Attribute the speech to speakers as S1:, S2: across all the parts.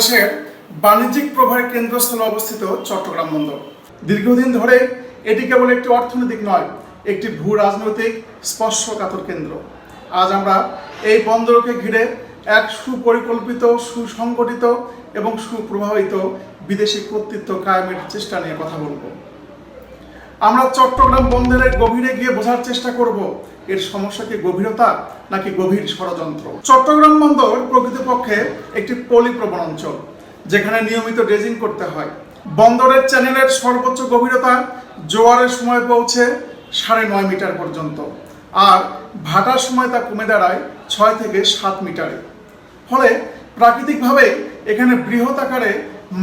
S1: বাংলাদেশের বাণিজ্যিক প্রবাহের কেন্দ্রস্থলে অবস্থিত চট্টগ্রাম বন্দর। দীর্ঘদিন ধরে এটি কেবল একটি অর্থনৈতিক নয়, একটি ভূ রাজনৈতিক স্পর্শকাতর কেন্দ্র। আজ আমরা এই বন্দরকে ঘিরে এক সুপরিকল্পিত, সুসংগঠিত এবং সুপ্রভাবিত বিদেশি কর্তৃত্ব কায়েমের চেষ্টা নিয়ে কথা বলব। আমরা চট্টগ্রাম বন্দরের গভীরে গিয়ে বোঝার চেষ্টা করব, এর সমস্যা কি গভীরতা নাকি গভীর ষড়যন্ত্র? চট্টগ্রাম বন্দর প্রকৃতপক্ষে একটি পলিপ্রবণ অঞ্চল, যেখানে নিয়মিত ড্রেজিং করতে হয়। বন্দরের চ্যানেলের সর্বোচ্চ গভীরতা জোয়ারের সময় পৌঁছে সাড়ে নয় মিটার পর্যন্ত, আর ভাটার সময় তা কমে দাঁড়ায় ছয় থেকে সাত মিটারে। ফলে প্রাকৃতিকভাবে এখানে বৃহৎ আকারে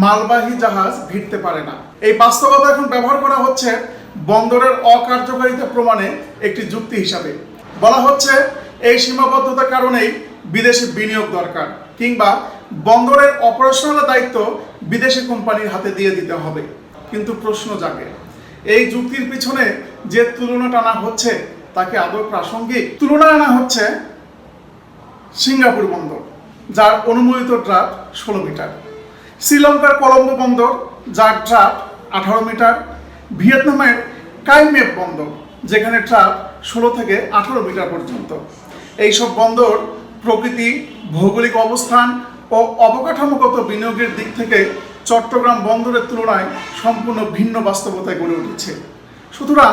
S1: মালবাহী জাহাজ ভিড়তে পারে না। এই বাস্তবতা এখন ব্যবহার করা হচ্ছে বন্দরের অকার্যকারিতা প্রমাণে একটি যুক্তি হিসাবে। বলা হচ্ছে, এই সীমাবদ্ধতার কারণেই বিদেশি বিনিয়োগ দরকার, কিংবা বন্দরের অপারেশনাল দায়িত্ব বিদেশি কোম্পানির হাতে দিয়ে দিতে হবে। কিন্তু প্রশ্ন জাগে, এই যুক্তির পিছনে যে তুলনা টানা হচ্ছে, তাকে আদৌ প্রাসঙ্গিক? তুলনা আনা হচ্ছে সিঙ্গাপুর বন্দর, যার অনুমোদিত ড্রাফট ষোলো মিটার। শ্রীলঙ্কার কলম্বো বন্দর, যার ড্রাফট আঠারো মিটার ভিয়েতনামের কাইমেপ বন্দর, যেখানে ড্রাফট ষোলো থেকে আঠারো মিটার পর্যন্ত। এইসব বন্দর প্রকৃতি, ভৌগোলিক অবস্থান ও অবকাঠামোগত বিনিয়োগের দিক থেকে চট্টগ্রাম বন্দরের তুলনায় সম্পূর্ণ ভিন্ন বাস্তবতায় গড়ে উঠেছে। সুতরাং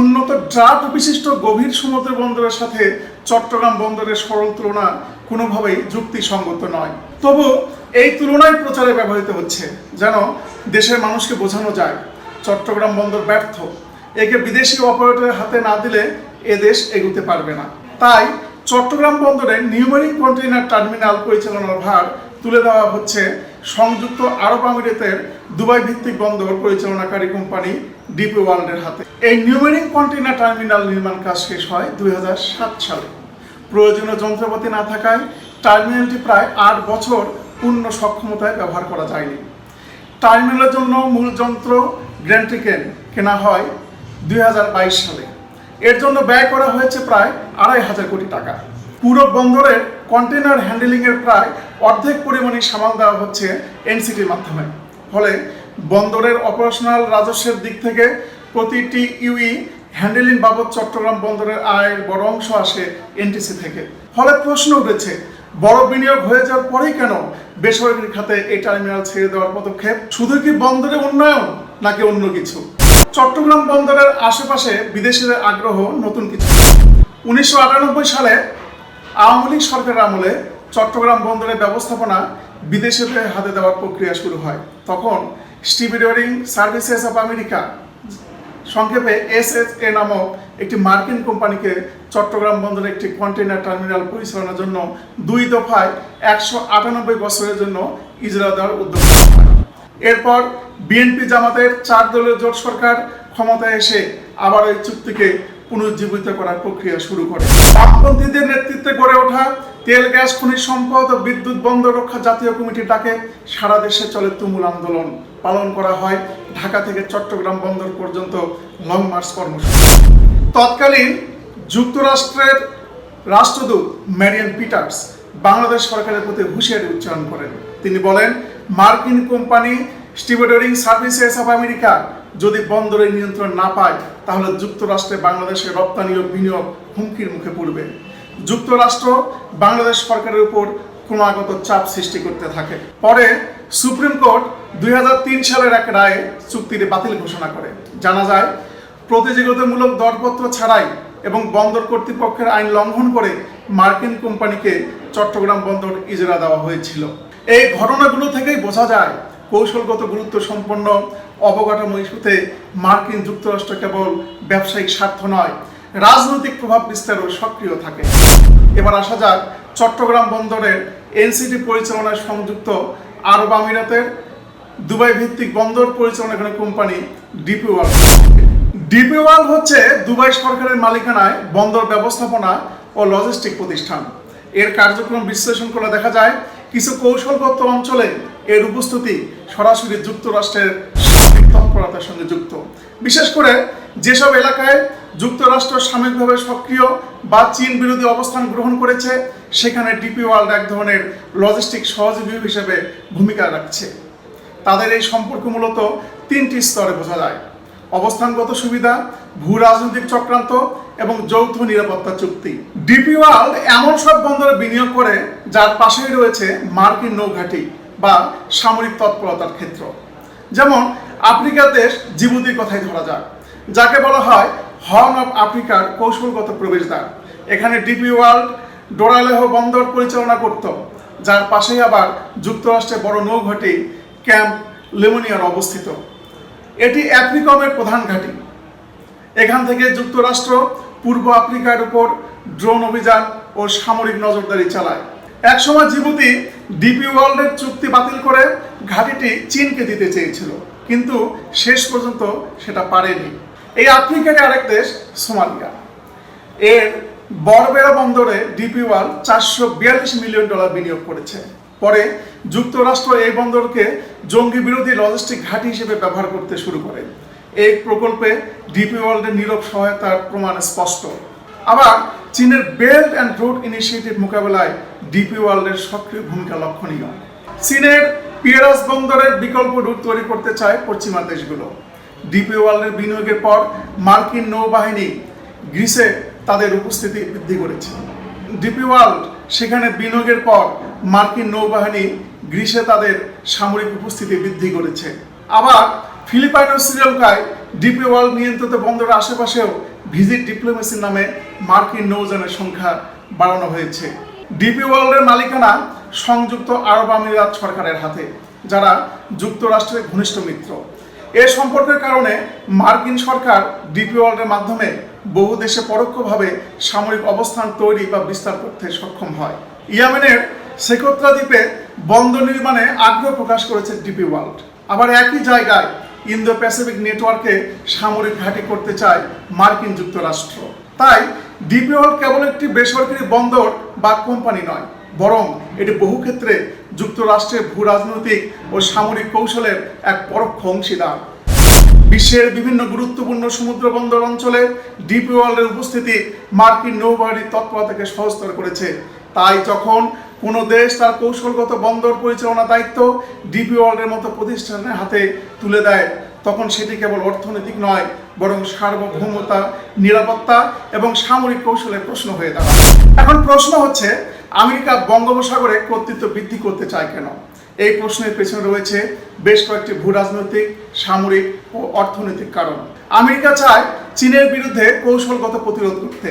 S1: উন্নত ড্রাফট বিশিষ্ট গভীর সমুদ্র বন্দরের সাথে চট্টগ্রাম বন্দরের সরল তুলনা কোনোভাবেই যুক্তিসঙ্গত নয়। তবু এই তুলনায় প্রচারে ব্যবহৃত হচ্ছে, যেন দেশের মানুষকে বোঝানো যায় চট্টগ্রাম বন্দর ব্যর্থ। একে বিদেশি অপারেটরের হাতে না দিলে এ দেশ এগুতে পারবে না। তাই চট্টগ্রাম বন্দরে নিউমেরিক কন্টেইনার টার্মিনাল পরিচালনার ভার তুলে দেওয়া হচ্ছে সংযুক্ত আরব আমিরাতের দুবাই ভিত্তিক বন্দর পরিচালনাকারী কোম্পানি ডিপি ওয়ার্ল্ডের হাতে। এই নিউমেরিক কন্টেইনার টার্মিনাল নির্মাণ কাজ শেষ হয় দুই হাজার সাত সালে। প্রয়োজনীয় যন্ত্রপাতি না থাকায় টার্মিনালটি প্রায় আট বছর পূর্ণ সক্ষমতায় ব্যবহার করা যায়নি। টার্মিনালের জন্য মূল যন্ত্র গ্র্যান্টিকেন কেনা হয় দুই হাজার বাইশ সালে। এর জন্য ব্যয় করা হয়েছে প্রায় আড়াই হাজার কোটি টাকা। পুরো বন্দরের কন্টেনার হ্যান্ডেলিংয়ের প্রায় অর্ধেক পরিমাণে সামাল দেওয়া হচ্ছে এনসিটির মাধ্যমে। ফলে বন্দরের অপারেশনাল রাজস্বের দিক থেকে প্রতিটি ইউই হ্যান্ডেলিং বাবদ চট্টগ্রাম বন্দরের আয়ের বড় অংশ আসে এনটিসি থেকে। ফলে প্রশ্ন উঠেছে, বড় বিনিয়োগ হয়ে যাওয়ার পরেই কেন বেসরকারি খাতে এই টার্মিনাল ছেড়ে দেওয়ার পদক্ষেপ? শুধু কি বন্দরের উন্নয়ন? নাকি অন্য কিছু? চট্টগ্রাম বন্দরের আশেপাশে বিদেশিদের আগ্রহ নতুন কিছু। উনিশশো আটানব্বই সালে আওয়ামী লীগ সরকারের আমলে চট্টগ্রাম বন্দরের ব্যবস্থাপনা বিদেশিদের হাতে দেওয়ার প্রক্রিয়া শুরু হয়। তখন স্টিভিডোরিং সার্ভিসেস অফ আমেরিকা সংক্ষেপে এস এস এ নামক একটি মার্কিন কোম্পানিকে চট্টগ্রাম বন্দরে একটি কন্টেইনার টার্মিনাল পরিচালনার জন্য দুই দফায় একশো আটানব্বই বছরের জন্য ইজরা দেওয়ার উদ্যোগ। এরপর বিএনপি জামাতের চার দলীয় জোট সরকার ক্ষমতায় এসে আবার এই চুক্তিকে পুনর্জীবিত করার প্রক্রিয়া শুরু করে। বামপন্থীদের নেতৃত্বে গড়ে ওঠা তেল, গ্যাস, খনিজ সম্পদ ও বিদ্যুৎ বন্দর রক্ষা জাতীয় কমিটির ডাকে সারা দেশে চলে তুমুল আন্দোলন। পালন করা হয় ঢাকা থেকে চট্টগ্রাম বন্দর পর্যন্ত লং মার্চ কর্মসূচি। তৎকালীন যুক্তরাষ্ট্রের রাষ্ট্রদূত ম্যারিয়ান পিটার্স বাংলাদেশ সরকারের প্রতি হুঁশিয়ারি উচ্চারণ করেন। তিনি বলেন মার্কিন company stevedoring services of America যদি বন্দরের নিয়ন্ত্রণ না পায়, তাহলে যুক্তরাষ্ট্রে বাংলাদেশের রপ্তানি ও বিনিয়োগ হুমকির মুখে পড়বে। যুক্তরাষ্ট্র বাংলাদেশ সরকারের উপর ক্রমাগত চাপ সৃষ্টি করতে থাকে। পরে সুপ্রিম কোর্ট দুই হাজার তিন সালের এক রায়ে চুক্তিটি বাতিল ঘোষণা করে। জানা যায়, প্রতিযোগিতামূলক দরপত্র ছাড়াই এবং বন্দর কর্তৃপক্ষের আইন লঙ্ঘন করে মার্কিন কোম্পানিকে চট্টগ্রাম বন্দর ইজরা দেওয়া হয়েছিল। এই ঘটনাগুলো থেকেই বোঝা যায় কৌশলগত গুরুত্ব সম্পন্ন অবকাঠামো ইস্যুতে মার্কিন যুক্তরাষ্ট্র কেবল ব্যবসায়িক স্বার্থ নয়, রাজনৈতিক প্রভাব বিস্তারও সক্রিয় থাকে। এবার আসা যাক চট্টগ্রাম বন্দরের এনসিটি পরিচালনায় সংযুক্ত আরব আমিরাতের দুবাই ভিত্তিক বন্দর পরিচালনাকারী company DP world DP world হচ্ছে দুবাই সরকারের মালিকানায় বন্দর ব্যবস্থাপনা ও লজিস্টিক প্রতিষ্ঠান। এর কার্যক্রম বিশ্লেষণ করে দেখা যায় কিছু কৌশলগত অঞ্চলে এর উপস্থিতি সরাসরি যুক্তরাষ্ট্রের সার্বিক তৎপরতার সঙ্গে যুক্ত। বিশেষ করে যেসব এলাকায় যুক্তরাষ্ট্র সাময়িকভাবে সক্রিয় বা চীন বিরোধী অবস্থান গ্রহণ করেছে, সেখানে ডিপি ওয়ার্ল্ড এক ধরনের লজিস্টিক সহযোগী হিসেবে ভূমিকা রাখছে। তাদের এই সম্পর্ক মূলত তিনটি স্তরে বোঝা যায়। অবস্থানগত সুবিধা ভূ রাজনৈতিক চক্রান্ত এবং যৌথ নিরাপত্তা চুক্তি। ডিপি ওয়ার্ল্ড এমন সব বন্দরে বিনিয়োগ করে, যার পাশেই রয়েছে মার্কিন নৌঘাঁটি বা সামরিক তৎপরতার ক্ষেত্র। যেমন, আফ্রিকার দেশ জিবুতির কথাই ধরা যাক, যাকে বলা হয় হর্ন অফ আফ্রিকার কৌশলগত প্রবেশদ্বার। এখানে ডিপি ওয়ার্ল্ড ডোরালেহ বন্দর পরিচালনা করত, যার পাশেই আবার যুক্তরাষ্ট্রের বড় নৌঘাঁটি ক্যাম্প লেমোনিয়ার অবস্থিত। এটি অ্যাফ্রিকমের প্রধান ঘাঁটি। এখান থেকে যুক্তরাষ্ট্র পূর্ব আফ্রিকার উপর ড্রোন অভিযান ও সামরিক নজরদারি চালায়। একসময় জিবুতি ডিপি ওয়ার্ল্ডের চুক্তি বাতিল করে ঘাঁটিটি চীনকে দিতে চেয়েছিল, কিন্তু শেষ পর্যন্ত সেটা পারেনি। এই আফ্রিকার আরেক দেশ, সোমালিয়া। এর বড়বেড়া বন্দরে ডিপি ওয়ার্ল্ড চারশো বিয়াল্লিশ মিলিয়ন ডলার বিনিয়োগ করেছে। পরে যুক্তরাষ্ট্র এই বন্দরকে জঙ্গি বিরোধী লজিস্টিক ঘাঁটি হিসেবে ব্যবহার করতে শুরু করে। এই প্রকল্পে ডিপি ওয়ার্ল্ডের নীরব সহায়তার প্রমাণ স্পষ্ট। আবার চীনের বেল্ট অ্যান্ড রোড ইনিশিয়েটিভ মোকাবেলায় ডিপি ওয়ার্ল্ডের সক্রিয় ভূমিকা লক্ষণীয়। চীনের পিয়ারাস বন্দরের বিকল্প রুট তৈরি করতে চায় পশ্চিমা দেশগুলো। ডিপি ওয়ার্ল্ডের বিনিয়োগের পর মার্কিন নৌবাহিনী গ্রিসে তাদের উপস্থিতি বৃদ্ধি করেছে। ডিপি ওয়ার্ল্ড সেখানে বিনিয়োগের পর মার্কিন নৌবাহিনী গ্রিসে তাদের সামরিক উপস্থিতি বৃদ্ধি করেছে। আবার ফিলিপাইন ও শ্রীলঙ্কায় ডিপি ওয়ার্ল্ড নিয়ন্ত্রিত বন্দরের আশেপাশেও ভিজিট ডিপ্লোমেসির নামে মার্কিন নৌযানের সংখ্যা বাড়ানো হয়েছে। ডিপি ওয়ার্ল্ডের মালিকানা সংযুক্ত আরব আমিরাত সরকারের হাতে, যারা যুক্তরাষ্ট্রের ঘনিষ্ঠ মিত্র। এ সম্পর্কের কারণে মার্কিন সরকার ডিপি ওয়ার্ল্ডের মাধ্যমে বহু দেশে পরোক্ষভাবে সামরিক অবস্থান তৈরি বা বিস্তার করতে সক্ষম হয়। ইয়ামেনের সেকোত্রা দ্বীপে বন্দর নির্মাণে আগ্রহ প্রকাশ করেছে ডিপি ওয়ার্ল্ড আবার একই জায়গায় ইন্দো প্যাসিফিক নেটওয়ার্কে সামরিক ঘাঁটি করতে চায় মার্কিন যুক্তরাষ্ট্র। তাই ডিপি ওয়ার্ল্ড কেবল একটি বেসরকারি বন্দর বা কোম্পানি নয়, বরং এটি বহু ক্ষেত্রে যুক্তরাষ্ট্রের ভূ রাজনৈতিক ও সামরিক কৌশলের এক পরোক্ষ অংশীদার। বিশ্বের বিভিন্ন গুরুত্বপূর্ণ সমুদ্র বন্দর অঞ্চলে ডিপি ওয়ার্ল্ডের উপস্থিতি মার্কিন নৌবাহিনীর তৎপরতাকে সহজতর করেছে। তাই যখন কোনো দেশ তার কৌশলগত বন্দর পরিচালনা দায়িত্ব ডিপি ওয়ার্ল্ডের মতো প্রতিষ্ঠানের হাতে তুলে দেয়। তখন সেটি কেবল অর্থনৈতিক নয়, বরং সার্বভৌমতা, নিরাপত্তা এবং সামরিক কৌশলের প্রশ্ন হয়ে দাঁড়ায়। এখন প্রশ্ন হচ্ছে, আমেরিকা বঙ্গোপসাগরে কর্তৃত্ব বৃদ্ধি করতে চায় কেন? এই প্রশ্নের পেছনে রয়েছে বেশ কয়েকটি ভূ রাজনৈতিক সামরিক ও অর্থনৈতিক কারণ। আমেরিকা চায় চীনের বিরুদ্ধে কৌশলগত প্রতিরোধ করতে।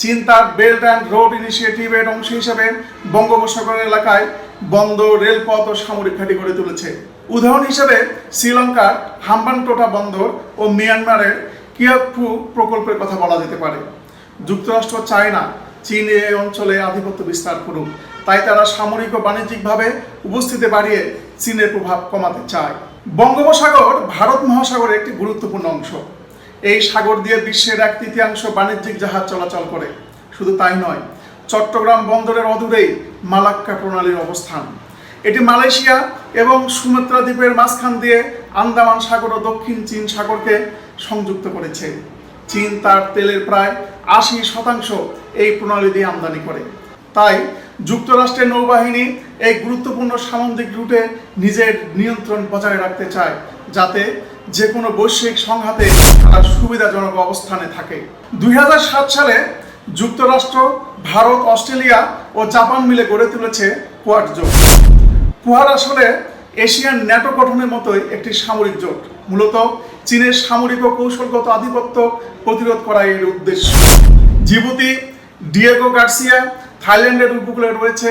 S1: চীন তার বেল্ট অ্যান্ড রোড ইনিশিয়েটিভের অংশ হিসেবে বঙ্গোপসাগর এলাকায় বন্দর রেলপথ ও সামরিক ঘাঁটি গড়ে তুলেছে। উদাহরণ হিসেবে শ্রীলঙ্কার হাম্বানটোটা বন্দর ও মিয়ানমারের কিয়াকফু প্রকল্পের কথা বলা যেতে পারে। যুক্তরাষ্ট্র চায় না চীন এই অঞ্চলে আধিপত্য বিস্তার করুক, তাই তারা সামরিক ও বাণিজ্যিকভাবে উপস্থিতি বাড়িয়ে চীনের প্রভাব কমাতে চায়। বঙ্গোপসাগর ভারত মহাসাগরের একটি গুরুত্বপূর্ণ অংশ। এই সাগর দিয়ে বিশ্বের এক তৃতীয়াংশ বাণিজ্যিক জাহাজ চলাচল করে। শুধু তাই নয়, চট্টগ্রাম বন্দরের অদূরেই মালাক্কা প্রণালীর অবস্থান। এটি মালয়েশিয়া এবং সুমাত্রা দ্বীপের মাঝখান দিয়ে আন্দামান সাগর ও দক্ষিণ চীন সাগরকে সংযুক্ত করেছে। চীন তার তেলের প্রায় আশি শতাংশ এই প্রণালী দিয়ে আমদানি করে। তাই যুক্তরাষ্ট্রের নৌবাহিনী এই গুরুত্বপূর্ণ সামুদ্রিক রুটে নিজের নিয়ন্ত্রণ বজায় রাখতে চায়, যাতে যে কোনো বৈশ্বিক সংঘাতে তারা সুবিধাজনক অবস্থানে থাকে। দুই হাজার সাত সালে যুক্তরাষ্ট্র, ভারত, অস্ট্রেলিয়া ও জাপান মিলে গড়ে তুলেছে কোয়াড জোট। কুয়ার আসলে এশিয়ান ন্যাটো গঠনের মতোই একটি সামরিক জোট। মূলত চীনের সামরিক ও কৌশলগত আধিপত্য প্রতিরোধ করা এর উদ্দেশ্য। জিবুতি, ডিয়েগো গার্সিয়া, থাইল্যান্ডের উপকূলে রয়েছে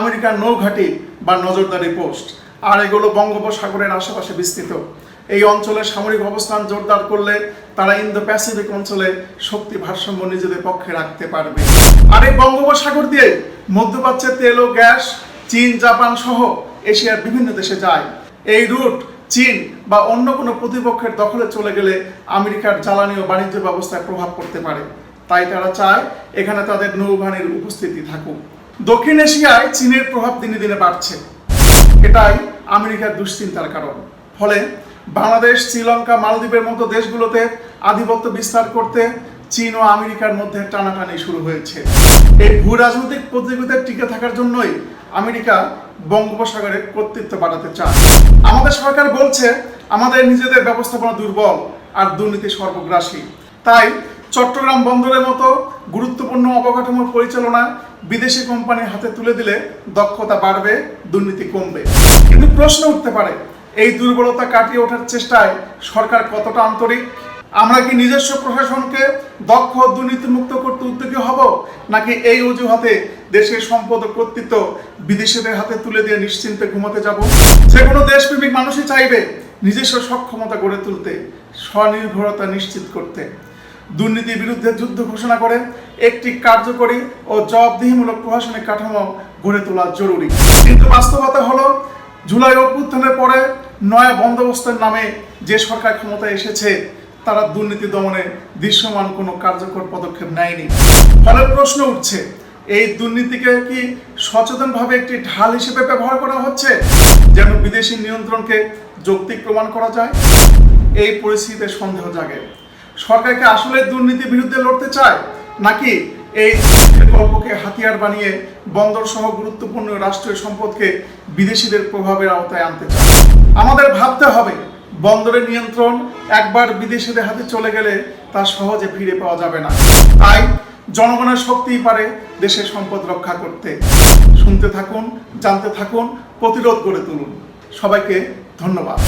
S1: আমেরিকার নৌঘাঁটি বা নজরদারি পোস্ট। আর এগুলো বঙ্গোপসাগরের আশেপাশে বিস্তৃত। এই অঞ্চলে সামরিক অবস্থান জোরদার করলে তারা ইন্দো প্যাসিফিক অঞ্চলে শক্তি ভারসাম্য নিজেদের পক্ষে রাখতে পারবে। আর এই বঙ্গোপসাগর দিয়ে মধ্যপ্রাচ্যের তেল ও গ্যাস, চীন, জাপান সহ এশিয়ার বিভিন্ন দেশে যায়। এই রুট, চীন বা অন্য কোনো প্রতিপক্ষের দখলে চলে গেলে আমেরিকার জ্বালানি ও বাণিজ্য ব্যবস্থায় প্রভাব পড়তে পারে। তাই তারা চায় এখানে তাদের নৌবাহিনীর উপস্থিতি থাকুক। দক্ষিণ এশিয়ায় চীনের প্রভাব দিনে দিনে বাড়ছে। এটাই আমেরিকার দুশ্চিন্তার কারণ। ফলে বাংলাদেশ, শ্রীলঙ্কা, মালদ্বীপের মতো দেশগুলোতে আধিপত্য বিস্তার করতে চীন ও আমেরিকার মধ্যে টানাটানি শুরু হয়েছে। এই ভূ রাজনৈতিক প্রতিযোগিতায় টিকে থাকার জন্যই আমেরিকা বঙ্গোপসাগরে কর্তৃত্ব বাড়াতে চায়। আমাদের সরকার বলছে, আমাদের নিজেদের ব্যবস্থাপনা দুর্বল আর দুর্নীতি সর্বগ্রাসী। তাই চট্টগ্রাম বন্দরের মতো গুরুত্বপূর্ণ অবকাঠামোর পরিচালনা বিদেশি কোম্পানির হাতে তুলে দিলে দক্ষতা বাড়বে, দুর্নীতি কমবে। কিন্তু প্রশ্ন উঠতে পারে এই দুর্বলতা কাটিয়ে ওঠার চেষ্টায় সরকার কতটা আন্তরিক? আমরা কি নিজস্ব প্রশাসনকে দক্ষ দুর্নীতিমুক্ত করতে উদ্যোগী হব, নাকি এই অজুহাতে দেশের সম্পদ কর্তৃত্ব বিদেশিদের হাতে তুলে দিয়ে নিশ্চিন্তে ঘুমাতে যাব? যে কোনো দেশপ্রেমিক মানুষই চাইবে নিজস্ব সক্ষমতা গড়ে তুলতে, স্বনির্ভরতা নিশ্চিত করতে। দুর্নীতির বিরুদ্ধে যুদ্ধ ঘোষণা করে, একটি কার্যকরী ও জবাবদিহিমূলক প্রশাসনিক কাঠামো গড়ে তোলা জরুরি। কিন্তু বাস্তবতা হলো জুলাই অভ্যুত্থানের পরে নয়া বন্দোবস্তের নামে যে সরকার ক্ষমতায় এসেছে, তারা দুর্নীতি দমনে দৃশ্যমান কোনো কার্যকর পদক্ষেপ নেয়নি। ফলে প্রশ্ন উঠছে, এই দুর্নীতিকে কি সচেতনভাবে একটি ঢাল হিসেবে ব্যবহার করা হচ্ছে, যেন বিদেশি নিয়ন্ত্রণকে যৌক্তিক প্রমাণ করা যায়? এই পরিস্থিতিতে সন্দেহ জাগে। সরকারকে আসলে দুর্নীতির বিরুদ্ধে লড়তে চায়, নাকি এই গল্পকে হাতিয়ার বানিয়ে বন্দর সহ গুরুত্বপূর্ণ রাষ্ট্রীয় সম্পদকে বিদেশিদের প্রভাবের আওতায় আনতে চায়। আমাদের ভাবতে হবে, বন্দরের নিয়ন্ত্রণ একবার বিদেশিদের হাতে চলে গেলে তা সহজে ফিরে পাওয়া যাবে না। তাই জনগণের শক্তিই পারে দেশের সম্পদ রক্ষা করতে। শুনতে থাকুন, জানতে থাকুন, প্রতিরোধ গড়ে তুলুন। সবাইকে ধন্যবাদ।